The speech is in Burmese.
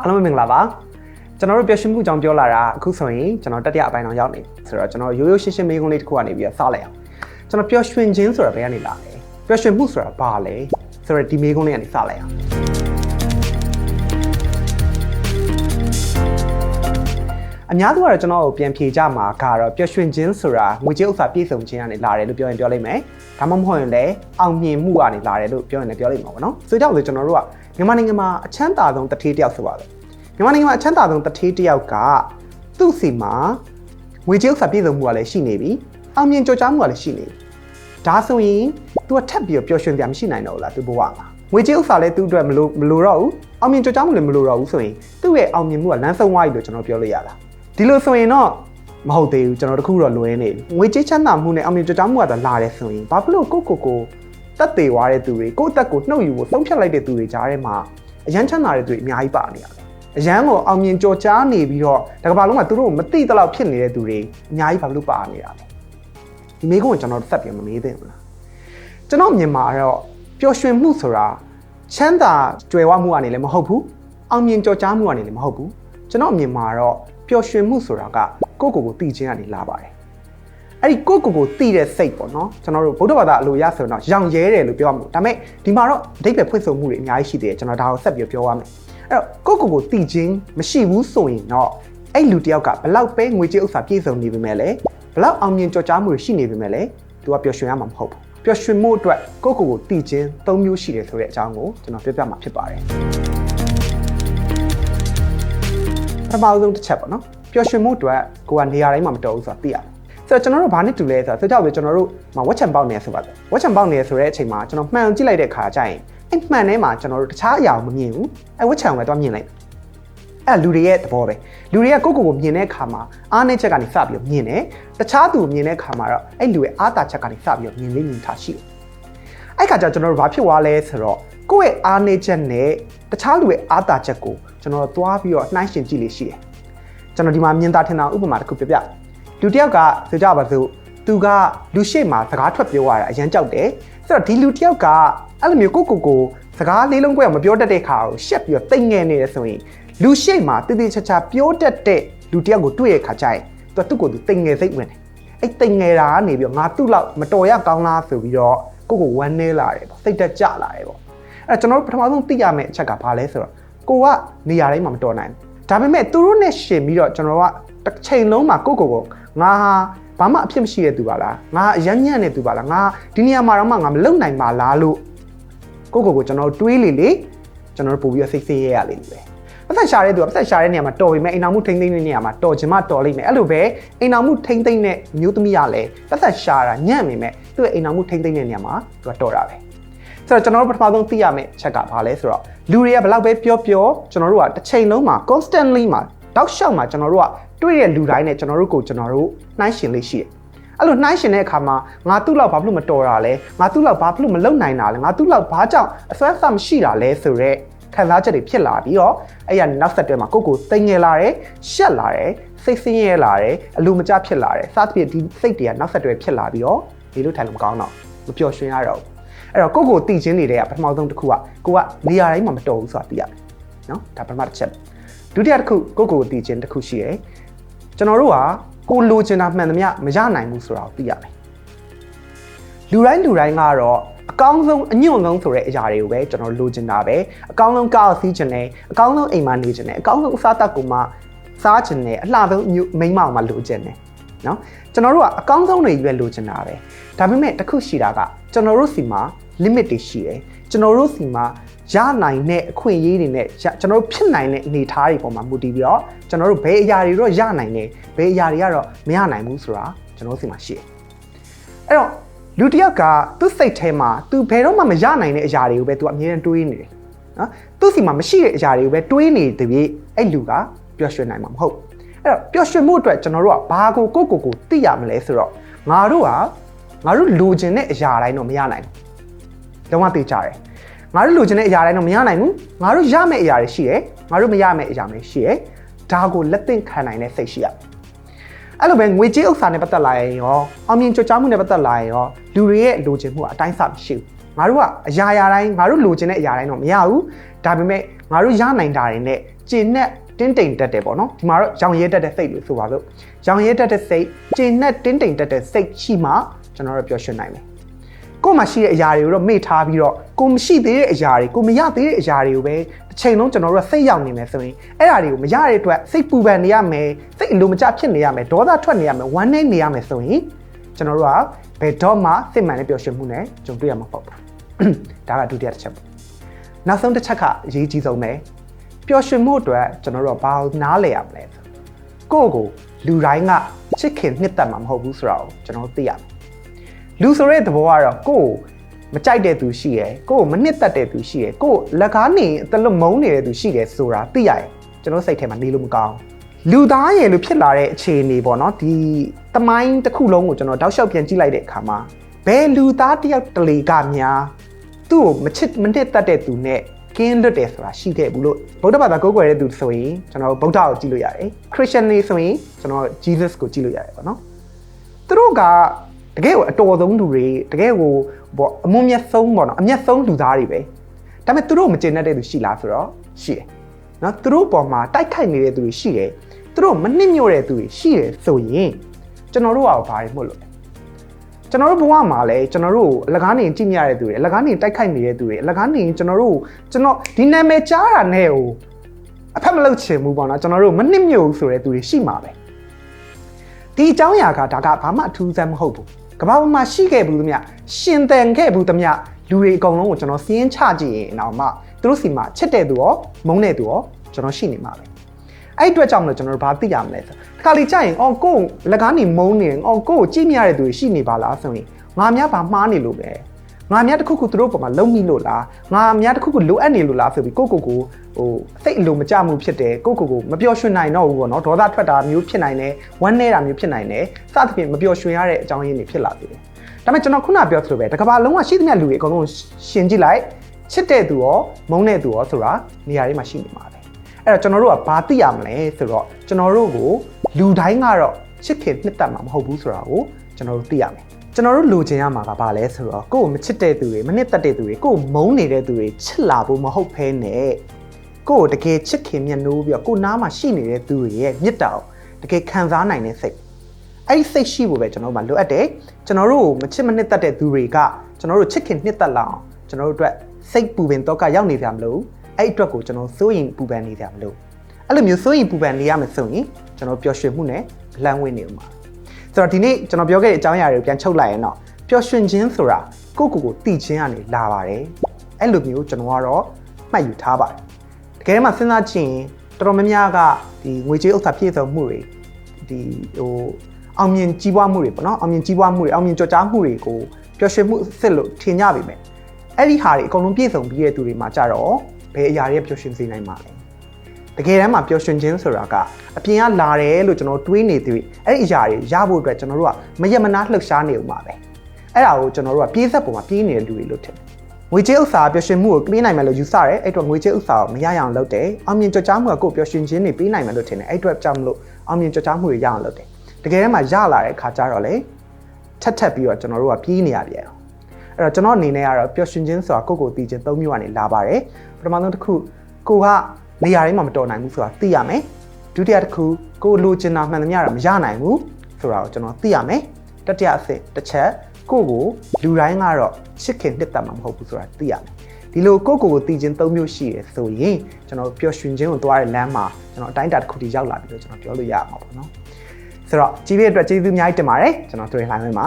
အားလုံးပဲမင်္ဂလာပါကျွန်တော်တို့ပျော်ရွှင်မှုကြောင့်ပြောလာတာအခုဆိုရင်ကျွန်တော်တတိယအပိုင်းအောင်ရောက်နေဆိုတော့ကျွန်တော်ရိုးရိုးရှင်းရှင်းမေးခွန်းလေးတစ်ခုကနေပြီးတော့စလိုက်အောင်ကျွန်တော်ပျော်ရွှင်ခြင်းဆိုတာဘယ်ကနေလာလဲပျော်ရွှင်မှုဆိုတာဘာလဲဆိုတော့ဒီမေးခွန်းလေးကနေစလိုက်အောင်အများစုကတော့ကျွန်တော်ကိုပြန်ဖြေကြမှာကတော့ပျော်ရွှင်ခြင်းဆိုတာငွေကြေးဥစ္စာပြည့်စုံခြင်းကနေလာတယ်လို့ပြောရင်ပြောလိမ့်မယ်ဒါမှမဟုတ်ရင်လည်းအောင်မြင်မှုကနေလာတယ်လို့ပြောရင်လည်းပြောလိမ့်မှာပေါ့နော်ဆိုကြလို့ကျွန်တော်တို့က မြန်မာနိုင်ငံမှာအချမ်းသာဆုံးတထေးတယောက်ဆိုပါတော့မြန်မာနိုင်ငံမှာအချမ်းသာဆုံးတထေးတယောက်ကသူ့စီမှာငွေကြေးဥစ္စာပြည့်စုံမှုကလည်းရှိနေပြီအောင်မြင်ကြော်ကြားမှုကလည်းရှိနေပြီဒါဆိုရင် तू ကထပ်ပြီးတော့ပျော်ရွှင်စရာမရှိနိုင်တော့ဘူးလားသူ့ဘဝမှာငွေကြေးဥစ္စာလည်းသူ့အတွက်မလိုမလိုတော့ဘူးအောင်မြင်ကြော်ကြားမှုလည်းမလိုတော့ဘူးဆိုရင်သူ့ရဲ့အောင်မြင်မှုကလမ်းဆုံးသွားပြီလို့ကျွန်တော်ပြောလို့ရတာဒီလိုဆိုရင်တော့မဟုတ်သေးဘူးကျွန်တော်တခုတော့လွဲနေပြီငွေကြေးချမ်းသာမှုနဲ့အောင်မြင်ကြော်ကြားမှုကတော့လာတယ်ဆိုရင်ဘာဖြစ်လို့ကိုကိုကို တက်သေးသွားတဲ့သူတွေကိုယ့်အသက်ကိုနှုတ်ယူဖို့သုံးဖြတ်လိုက်တဲ့သူတွေကြားထဲမှာအရန်ချမ်းသာတဲ့သူတွေအများကြီးပါနေရတယ်အရန်ကိုအောင်မြင်ကြော်ကြားနေပြီးတော့တကဘာလုံးမှာသူတို့မသိတော့ဖြစ်နေတဲ့သူတွေအများကြီးဘာလို့ပါနေတာလဲဒီမိကုန်းကိုကျွန်တော်သက်ပြီးမမေးသင့်ဘူးလားကျွန်တော်မြင်မှာတော့ပျော်ရွှင်မှုဆိုတာချမ်းသာကြွယ်ဝမှုကနေလည်းမဟုတ်ဘူးအောင်မြင်ကြော်ကြားမှုကနေလည်းမဟုတ်ဘူးကျွန်တော်မြင်မှာတော့ပျော်ရွှင်မှုဆိုတာကကိုယ့်ကိုယ်ကိုတည်ခြင်းကနေလာပါတယ် အဲ့ဒီကိုယ့်ကိုယ်ကိုတည်တဲ့စိတ်ပေါ့နော်ကျွန်တော်တို့ဗုဒ္ဓဘာသာအလိုရဆိုရင်တော့ရောင်ရဲတယ်လို့ပြောရမှာဒါပေမဲ့ဒီမှာတော့အဓိပ္ပာယ်ဖွင့်ဆိုမှုတွေအများကြီးရှိသေးတယ်ကျွန်တော်ဒါကိုဆက်ပြီးပြောရမယ်အဲ့တော့ကိုယ့်ကိုယ်ကိုတည်ခြင်းမရှိဘူးဆိုရင်တော့အဲ့လူတယောက်ကဘလောက်ပဲငွေကြေးဥစ္စာပြည့်စုံနေပေမဲ့လည်းဘလောက်အောင်မြင်ကြော်ကြားမှုတွေရှိနေပေမဲ့လည်းသူကပျော်ရွှင်ရမှာမဟုတ်ဘူးပျော်ရွှင်မှုအတွက်ကိုယ့်ကိုယ်ကိုတည်ခြင်း၃မျိုးရှိတယ်ဆိုတဲ့အကြောင်းကိုကျွန်တော်ပြောပြမှာဖြစ်ပါတယ်ပထမဆုံးတစ်ချက်ပေါ့နော်ပျော်ရွှင်မှုအတွက်ကိုကနေရာတိုင်းမှာမတော်ဘူးဆိုတာသိရတယ် ဆိုတော့ကျွန်တော်တို့ဘာနဲ့တူလဲဆိုတော့ဆိုတော့ကျွန်တော်တို့မဝက်ချံပေါက်နေဆိုပါတော့ဝက်ချံပေါက်နေဆိုတဲ့အချိန်မှာကျွန်တော်မှန်ကြည့်လိုက်တဲ့ခါကျရင်အဲ့မှန်ထဲမှာကျွန်တော်တို့တခြားအရာကိုမမြင်ဘူးအဲ့ဝက်ချံကိုပဲတော့မြင်လိုက်အဲ့လူတွေရဲ့သဘောပဲလူတွေကကိုယ့်ကိုယ်ကိုမြင်တဲ့အခါမှာအားနည်းချက်ကနေစပြီးတော့မြင်တယ်တခြားသူကိုမြင်တဲ့အခါမှာတော့အဲ့လူရဲ့အားတာချက်ကနေစပြီးတော့မြင်လေးမြင်ထားရှိတယ်အဲ့ခါကျကျွန်တော်တို့ဘာဖြစ်သွားလဲဆိုတော့ကိုယ့်ရဲ့အားနည်းချက်နဲ့တခြားလူရဲ့အားတာချက်ကိုကျွန်တော်တို့သွားပြီးတော့နှိုင်းယှဉ်ကြည့်လေးရှိတယ်ကျွန်တော်ဒီမှာမြင်သာထင်သာဥပမာတစ်ခုပြပြ လူတစ်ယောက်ကဆိုကြပါစို့သူကလူရှိမှစကားထွက်ပြောရတာအရန်ကြောက်တယ်ဆိုတော့ဒီလူတစ်ယောက်ကအဲ့လိုမျိုးကိုကိုကိုစကားလေးလုံးကွက်မပြောတတ်တဲ့ခါကိုရှက်ပြီးတော့တိတ်ငယ်နေတယ်ဆိုရင်လူရှိမှတည်တည်ချာချာပြောတတ်တဲ့လူတစ်ယောက်ကိုတွေ့ရခါကျရင်သူကသူ့ကိုယ်သူတိတ်ငယ်စိတ်ဝင်တယ်အဲ့တိတ်ငယ်တာကနေပြီးတော့ငါသူ့လောက်မတော်ရကောင်းလားဆိုပြီးတော့ကိုကိုဝမ်းနေလာတယ်ပေါ့စိတ်တက်ကြလာတယ်ပေါ့အဲ့ကျွန်တော်တို့ပထမဆုံးသိရမယ့်အချက်ကဘာလဲဆိုတော့ကိုကနေရာတိုင်းမှာမတော်နိုင်ဘူးဒါပေမဲ့သူတို့နဲ့ရှင်ပြီးတော့ကျွန်တော်ကတစ်ချိန်လုံးမှာကိုကိုကို ငါဟာဘာမှအဖြစ်မရှိတဲ့သူပါလားငါအယမ်းညံ့တဲ့သူပါလားငါဒီနေရာမှာတော့မှငါမလုံနိုင်ပါလားလို့ကိုကိုကိုကျွန်တော်တွေးလေလေကျွန်တော်ပို့ပြီးစိတ်ဆေးရရလိမ့်မယ်ပတ်သက်ရှာတဲ့သူကပတ်သက်ရှာတဲ့နေရာမှာတော်ပြီမဲ့အိမ်အောင်မှုထိမ့်သိမ့်တဲ့နေရာမှာတော်ချင်မှတော်လိမ့်မယ်အဲ့လိုပဲအိမ်အောင်မှုထိမ့်သိမ့်တဲ့မျိုးသမီးရလဲပတ်သက်ရှာတာညံ့နေမဲ့သူ့ရဲ့အိမ်အောင်မှုထိမ့်သိမ့်တဲ့နေရာမှာသူကတော်တာပဲဆိုတော့ကျွန်တော်တို့ပထမဆုံးသိရမယ့်ချက်ကဘာလဲဆိုတော့လူတွေကဘယ်လောက်ပဲပြောပြောကျွန်တော်တို့ကတစ်ချိန်လုံးမှာ constantly မှာတောက်လျှောက်မှာကျွန်တော်တို့က တွေ့တဲ့လူတိုင်းနဲ့ကျွန်တော်တို့ကိုကျွန်တော်တို့နှိုင်းရှင်လေးရှိတယ်အဲ့လိုနှိုင်းရှင်တဲ့အခါမှာငါသူ့လောက်ဘာဖြစ်လို့မတော်တာလဲငါသူ့လောက်ဘာဖြစ်လို့မလုံနိုင်တာလဲငါသူ့လောက်ဘာကြောင့်အစွမ်းစားမရှိတာလဲဆိုတော့ခံစားချက်တွေဖြစ်လာပြီးတော့အဲ့ရနောက်ဆက်တွဲမှာကိုကိုတိမ်ငယ်လာတယ်ရှက်လာတယ်စိတ်ဆင်းရဲလာတယ်အလိုမကျဖြစ်လာတယ်စသဖြင့်ဒီစိတ်တွေကနောက်ဆက်တွဲဖြစ်လာပြီးတော့ဒီလိုထိုင်လို့မကောင်းတော့မပျော်ရွှင်ရတော့ဘူးအဲ့တော့ကိုကိုတည်ခြင်းနေတဲ့ကပထမဆုံးတစ်ခုကကိုကနေရာတိုင်းမှာမတော်ဘူးဆိုတာသိရတယ်နော်ဒါပထမတစ်ချက်ဒုတိယတစ်ခုကိုကိုတည်ခြင်းတစ်ခုရှိရယ် ကျွန်တော်တို့ကကိုလိုချင်တာမှန်သမျှမရနိုင်ဘူးဆိုတာကိုသိရမယ်လူတိုင်းလူတိုင်းကတော့အကောင်းဆုံးအညွန့်ဆုံးဆိုတဲ့အရာတွေကိုပဲကျွန်တော်လိုချင်တာပဲအကောင်းဆုံးကားစီးချင်တယ်အကောင်းဆုံးအိမ်မှာနေချင်တယ်အကောင်းဆုံးအစားအသောက်ကိုမှစားချင်တယ်အလှဆုံးမိန်းမအောင်မှလိုချင်တယ်နော်ကျွန်တော်တို့ကအကောင်းဆုံးတွေရွေးလိုချင်တာပဲဒါပေမဲ့တစ်ခုရှိတာကကျွန်တော်တို့စီမှာ limit တွေရှိတယ်ကျွန်တော်တို့စီမှာ ရနိုင်တဲ့အခွင့်အရေးတွေနဲ့ကျွန်တော်တို့ဖြစ်နိုင်တဲ့အနေအထားတွေပေါ်မှာမူတည်ပြီးတော့ကျွန်တော်တို့ဘယ်အရာတွေတော့ရနိုင်တယ်ဘယ်အရာတွေကတော့မရနိုင်ဘူးဆိုတာကျွန်တော်တို့စီမှာရှိတယ်အဲ့တော့လူတစ်ယောက်ကသူ့စိတ်ထဲမှာသူဘယ်တော့မှမရနိုင်တဲ့အရာတွေကိုပဲသူအမြဲတမ်းတွေးနေတယ်နော်သူ့စီမှာမရှိတဲ့အရာတွေကိုပဲတွေးနေတဲ့ပြီးအဲ့လူကပျော်ရွှင်နိုင်မှာမဟုတ်အဲ့တော့ပျော်ရွှင်မှုအတွက်ကျွန်တော်တို့ကဘာကိုကိုကိုကိုသိရမလဲဆိုတော့ငါတို့ကငါတို့လိုချင်တဲ့အရာတိုင်းတော့မရနိုင်ဘူးလုံးဝသိကြတယ် ငါတို့လိုချင်တဲ့အရာတိုင်းတော့မရနိုင်ဘူးငါတို့ရမယ့်အရာတွေရှိတယ်ငါတို့မရမယ့်အရာတွေရှိတယ်ဒါကိုလက်သင့်ခံနိုင်တဲ့စိတ်ရှိရအဲ့လိုပဲငွေကြေးဥစ္စာနဲ့ပတ်သက်လာရင်ရောအောင်မြင်ကြွကြားမှုနဲ့ပတ်သက်လာရင်ရောလူတွေရဲ့လိုချင်မှုကအတိုင်းအဆမရှိဘူးငါတို့ကအရာရာတိုင်းငါတို့လိုချင်တဲ့အရာတိုင်းတော့မရဘူးဒါပေမဲ့ငါတို့ရနိုင်တာတွေနဲ့ကျင့်နဲ့တင်းတိမ်တက်တယ်ပေါ့နော်ဒီမှာတော့ရောင်ရဲတက်တဲ့စိတ်လို့ဆိုပါလို့ရောင်ရဲတက်တဲ့စိတ်ကျင့်နဲ့တင်းတိမ်တက်တဲ့စိတ်ရှိမှကျွန်တော်တို့ပျော်ရွှင်နိုင်မယ် ကိုယ်မှာရှိတဲ့အရာတွေကိုတော့မေ့ထားပြီးတော့ကိုမရှိသေးတဲ့အရာတွေကိုမရသေးတဲ့အရာတွေကိုပဲတစ်ချိန်လုံးကျွန်တော်တို့ကစိတ်ရောက်နေမယ်ဆိုရင်အဲ့ဒါတွေကိုမရတဲ့အတွက်စိတ်ပူပန်နေရမယ်စိတ်အလိုမကျဖြစ်နေရမယ်ဒေါသထွက်နေရမယ်ဝမ်းနည်းနေရမယ်ဆိုရင်ကျွန်တော်တို့ကဘယ်တော့မှစိတ်မှန်တဲ့ပျော်ရွှင်မှုနဲ့ကြုံတွေ့ရမှာပေါ့ဒါကဒုတိယတစ်ချက်ပေါ့နောက်ဆုံးတစ်ချက်ကအရေးကြီးဆုံးပဲပျော်ရွှင်မှုအတွက်ကျွန်တော်တို့ကဘာနားလဲရမလဲဆိုကိုယ့်ကိုလူတိုင်းကချစ်ခင်နှစ်သက်မှာမဟုတ်ဘူးဆိုတော့ကျွန်တော်တို့သိရမယ် လူဆိုတဲ့သဘောကတော့ကိုယ့်ကိုမကြိုက်တဲ့သူရှိရယ်ကိုယ့်ကိုမနှစ်သက်တဲ့သူရှိရယ်ကိုယ့်လက်ကားနေအတလွတ်မုန်းနေတဲ့သူရှိတယ်ဆိုတာသိရရင်ကျွန်တော်စိတ်ထဲမှာနေလို့မကောင်းလူသားရယ်လို့ဖြစ်လာတဲ့အခြေအနေပေါ့နော်ဒီတမိုင်းတစ်ခုလုံးကိုကျွန်တော်တောက်လျှောက်ပြန်ကြည့်လိုက်တဲ့အခါမှာဘယ်လူသားတစ်ယောက်တလေကများသူ့ကိုမချစ်မနှစ်သက်တဲ့သူနဲ့ကင်းလွတ်တယ်ဆိုတာရှိခဲ့ဘူးလို့ဗုဒ္ဓဘာသာကိုးကွယ်တဲ့သူဆိုရင်ကျွန်တော်ဗုဒ္ဓကိုကြည့်လို့ရတယ်ခရစ်ယာန်တွေဆိုရင်ကျွန်တော် Jesus ကိုကြည့်လို့ရတယ်ပေါ့နော်သူတို့က တကယ်ကိုအတော်ဆုံးလူတွေတကယ်ကိုပေါ့အမွန်မြတ်ဆုံးပေါ့နော်အမျက်ဆုံးလူသားတွေပဲဒါပေမဲ့သူတို့မကျေနပ်တဲ့သူရှိလားဆိုတော့ရှိတယ်နော်သူတို့ပေါ်မှာတိုက်ခိုက်နေတဲ့သူတွေရှိတယ်သူတို့မနှိမ့်ညို့တဲ့သူတွေရှိတယ်ဆိုရင်ကျွန်တော်တို့ကဘာတွေမှုလို့လဲကျွန်တော်တို့ဘဝမှာလည်းကျွန်တော်တို့အလကားနေကြည့်မြရတဲ့သူတွေအလကားနေတိုက်ခိုက်နေတဲ့သူတွေအလကားနေကျွန်တော်တို့ကျွန်တော်ဒီနာမည်ကြားတာနဲ့ဟိုအဖက်မလုပ်ချင်ဘူးပေါ့နော်ကျွန်တော်တို့မနှိမ့်ညို့ဆိုတဲ့သူတွေရှိမှာပဲဒီအကြောင်းအရာကဒါကဘာမှအထူးဆန်းမဟုတ်ဘူး ကမ္ဘာပေါ်မှာရှိခဲ့ဘူးသမျှရှင်သန်ခဲ့ဘူးသမျှလူတွေအကုန်လုံးကိုကျွန်တော်စီးရင်ချကြည့်ရင်တော့မှသူတို့စီမှာချစ်တဲ့သူရောမုန်းတဲ့သူရောကျွန်တော်ရှိနေမှာပဲအဲ့အတွက်ကြောင့်လည်းကျွန်တော်တို့ဘာသိရမလဲဆိုတခါလေကြာရင်အော်ကိုယ်လက်ကားနေမုန်းနေအော်ကိုယ်ကိုကြည့်မြရတဲ့သူရှိနေပါလားဆိုရင်ငါများဘာမှားနေလို့ပဲ ငါများတစ်ခုခုသူတို့ပေါ်မှာလုံမိလို့လားငါများတစ်ခုခုလိုအပ်နေလို့လားဆိုပြီးကိုကိုကိုဟိုစိတ်အလိုမကျမှုဖြစ်တယ်ကိုကိုကိုမပျော်ရွှင်နိုင်တော့ဘူးပေါ့နော်ဒေါသထွက်တာမျိုးဖြစ်နိုင်တယ်ဝမ်းနည်းတာမျိုးဖြစ်နိုင်တယ်စသဖြင့်မပျော်ရွှင်ရတဲ့အကြောင်းရင်းတွေဖြစ်လာသေးတယ်ဒါပေမဲ့ကျွန်တော်ခုနပြောသလိုပဲတကဘာလုံးဝရှိသမျှလူတွေအကုန်လုံးရှင်ကြည့်လိုက်ချစ်တဲ့သူရောမုန်းတဲ့သူရောဆိုတာနေရာတွေမှာရှိနေမှာပဲအဲ့တော့ကျွန်တော်တို့ကဘာသိရမလဲဆိုတော့ကျွန်တော်တို့ကိုလူတိုင်းကတော့ချစ်ခင်နှစ်သက်မှာမဟုတ်ဘူးဆိုတာကိုကျွန်တော်တို့သိရမယ် ကျွန်တော်တို့လိုချင်ရမှာကဘာလဲဆိုတော့ကိုယ့်ကိုမချစ်တဲ့သူတွေမနှစ်သက်တဲ့သူတွေကိုယ်မုန်းနေတဲ့သူတွေချစ်လာဖို့မဟုတ်ဘဲနဲ့ကိုယ့်ကိုတကယ်ချစ်ခင်မြတ်နိုးပြီးတော့ကိုယ်နားမှာရှိနေတဲ့သူတွေရဲ့မြတ်တာကိုတကယ်ခံစားနိုင်တဲ့စိတ်အဲ့ဒီစိတ်ရှိဖို့ပဲကျွန်တော်တို့မှာလိုအပ်တယ်ကျွန်တော်တို့မချစ်မနှစ်သက်တဲ့သူတွေကကျွန်တော်တို့ချစ်ခင်နှစ်သက်လာအောင်ကျွန်တော်တို့အတွက်စိတ်ပူပင်တော့ကရောက်နေကြမလို့အဲ့အတွက်ကိုကျွန်တော်စိုးရင်ပူပန်နေကြမလို့အဲ့လိုမျိုးစိုးရင်ပူပန်နေရမယ်ဆိုရင်ကျွန်တော်ပျော်ရွှင်မှုနဲ့လမ်းဝင်နေမှာ ဆိုတော့ဒီနေ့ကျွန်တော်ပြောခဲ့တဲ့အကြောင်းအရာတွေကိုပြန်ချုပ်လိုက်ရင်တော့ပျော်ရွှင်ခြင်းဆိုတာကိုယ့်ကိုယ်ကိုတည်ခြင်းကနေလာပါတယ်အဲ့လိုမျိုးကျွန်တော်ကတော့မှတ်ယူထားပါတယ်တကယ်မှစဉ်းစားကြည့်ရင်တော်တော်များများကဒီငွေကြေးဥစ္စာပြည့်စုံမှုတွေဒီဟိုအောင်မြင်ကြီးပွားမှုတွေပေါ့နော်အောင်မြင်ကြီးပွားမှုတွေအောင်မြင်ကြော်ကြားမှုတွေကိုပျော်ရွှင်မှုစစ်လို့ထင်ကြပြီမယ်အဲ့ဒီဟာတွေအကုန်လုံးပြည့်စုံပြီးတဲ့သူတွေမှာကြတော့ဘယ်အရာတွေပျော်ရွှင်စေနိုင်မှာလဲ တကယ်တမ်းမှာပျော်ရွှင်ခြင်းဆိုတာကအပြင်ကလာတယ်လို့ကျွန်တော်တွေးနေသေးအဲ့ဒီအရာတွေရဖို့အတွက်ကျွန်တော်တို့ကမရမနာလှုပ်ရှားနေဦးမှာပဲအဲ့ဒါကိုကျွန်တော်တို့ကပြေးဆက်ပုံမှာပြေးနေတဲ့လူတွေလို့ထင်တယ်ငွေကြေးဥစ္စာပျော်ရွှင်မှုကိုပြေးနိုင်မယ်လို့ယူဆတယ်အဲ့တော့ငွေကြေးဥစ္စာကိုမရရအောင်လုပ်တယ်အောင်မြင်ကြော်ကြားမှုကကိုယ်ပျော်ရွှင်ခြင်းတွေပြေးနိုင်မယ်လို့ထင်တယ်အဲ့အတွက်ကြောင့်မလို့အောင်မြင်ကြော်ကြားမှုတွေရအောင်လုပ်တယ်တကယ်တမ်းမှာရလာတဲ့ခါကျတော့လေထက်ထက်ပြီးတော့ကျွန်တော်တို့ကပြေးနေရပြန်အောင်အဲ့တော့ကျွန်တော်အနေနဲ့ကတော့ပျော်ရွှင်ခြင်းဆိုတာကိုယ့်ကိုယ်တည်ခြင်း၃မျိုးကနေလာပါတယ်ပထမဆုံးတစ်ခုကိုက နေရာတိုင်းမှာမတော်နိုင်ဘူးဆိုတာသိရမယ်ဒုတိယတစ်ခုကိုလိုချင်တာမှန်သမျှတော့မရနိုင်ဘူးဆိုတာကိုကျွန်တော်သိရမယ်တတိယအဆင့်တစ်ချက်ကိုကိုလူတိုင်းကတော့ချစ်ခင်နှစ်သက်မှာမဟုတ်ဘူးဆိုတာသိရမယ်ဒီလိုကိုကိုကိုတည်ခြင်း၃မျိုးရှိရဆိုရင်ကျွန်တော်ပျော်ရွှင်ခြင်းကိုသွားတဲ့လမ်းမှာကျွန်တော်အတိုင်းအတာတစ်ခုထိရောက်လာပြီလို့ကျွန်တော်ပြောလို့ရမှာပေါ့နော်ဆိုတော့ကြည့်ပြတဲ့အတွက်ကျေးဇူးအများကြီးတင်ပါတယ်ကျွန်တော်တွေ့လှိုင်းဝင်ပါ